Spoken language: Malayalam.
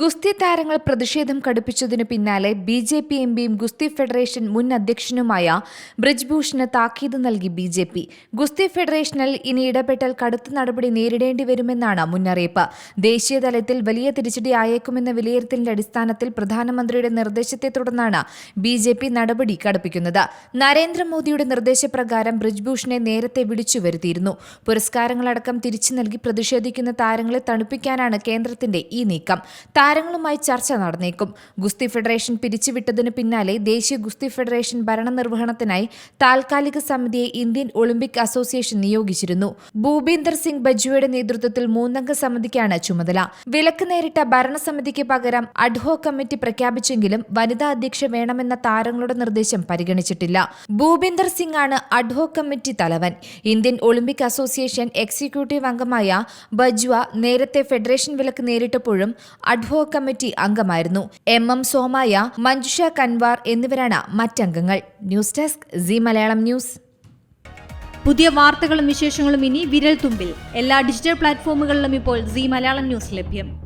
ഗുസ്തി താരങ്ങൾ പ്രതിഷേധം കടുപ്പിച്ചതിനു പിന്നാലെ ബി ജെ പി എം പിയും ഗുസ്തി ഫെഡറേഷൻ മുൻ അധ്യക്ഷനുമായ ബ്രിജ്ഭൂഷന് താക്കീത് നൽകി ബി ജെ പി. ഗുസ്തി ഫെഡറേഷനിൽ ഇനി ഇടപെട്ടാൽ കടുത്ത നടപടി നേരിടേണ്ടി വരുമെന്നാണ് മുന്നറിയിപ്പ്. ദേശീയ തലത്തിൽ വലിയ തിരിച്ചടി ആയേക്കുമെന്ന വിലയിരുത്തലിന്റെ അടിസ്ഥാനത്തിൽ പ്രധാനമന്ത്രിയുടെ നിർദ്ദേശത്തെ തുടർന്നാണ് ബി ജെ പി നടപടി കടുപ്പിക്കുന്നത്. നരേന്ദ്രമോദിയുടെ നിർദ്ദേശപ്രകാരം ബ്രിജ്ഭൂഷനെ നേരത്തെ വിളിച്ചു വരുത്തിയിരുന്നു. പുരസ്കാരങ്ങളടക്കം തിരിച്ചു നൽകി പ്രതിഷേധിക്കുന്ന താരങ്ങളെ തണുപ്പിക്കാനാണ് കേന്ദ്രത്തിന്റെ ഈ നീക്കം. താരങ്ങളുമായി ചർച്ച നടന്നേക്കും. ഗുസ്തി ഫെഡറേഷൻ പിരിച്ചുവിട്ടതിനു പിന്നാലെ ദേശീയ ഗുസ്തി ഫെഡറേഷൻ ഭരണനിർവഹണത്തിനായി താൽക്കാലിക സമിതിയെ ഇന്ത്യൻ ഒളിമ്പിക് അസോസിയേഷൻ നിയോഗിച്ചിരുന്നു. ഭൂപീന്ദർ സിംഗ് ബജ്വയുടെ നേതൃത്വത്തിൽ മൂന്നംഗ സമിതിക്കാണ് ചുമതല. വിലക്ക് നേരിട്ട ഭരണസമിതിക്ക് പകരം അഡ്ഹോ കമ്മിറ്റി പ്രഖ്യാപിച്ചെങ്കിലും വനിതാ അധ്യക്ഷ വേണമെന്ന താരങ്ങളുടെ നിർദ്ദേശം പരിഗണിച്ചിട്ടില്ല. ഭൂപീന്ദർ സിംഗ് ആണ് അഡ്ഹോ കമ്മിറ്റി തലവൻ. ഇന്ത്യൻ ഒളിമ്പിക് അസോസിയേഷൻ എക്സിക്യൂട്ടീവ് അംഗമായ ബജ്വ നേരത്തെ ഫെഡറേഷൻ വിലക്ക് നേരിട്ടപ്പോഴും അഡ്ഹോ കമ്മിറ്റി അംഗമായിരുന്നു. എം എം സോമായ മഞ്ജുഷ കൻവാർ എന്നിവരാണ് മറ്റംഗങ്ങൾ. News desk C Malayalam news. പുതിയ വാർത്തകളും വിശേഷങ്ങളും ഇനി വിരൽ തുമ്പിൽ എല്ലാ ഡിജിറ്റൽ പ്ലാറ്റ്ഫോമുകളിലും ഇപ്പോൾ സി മലയാളം ന്യൂസ് ലഭ്യം.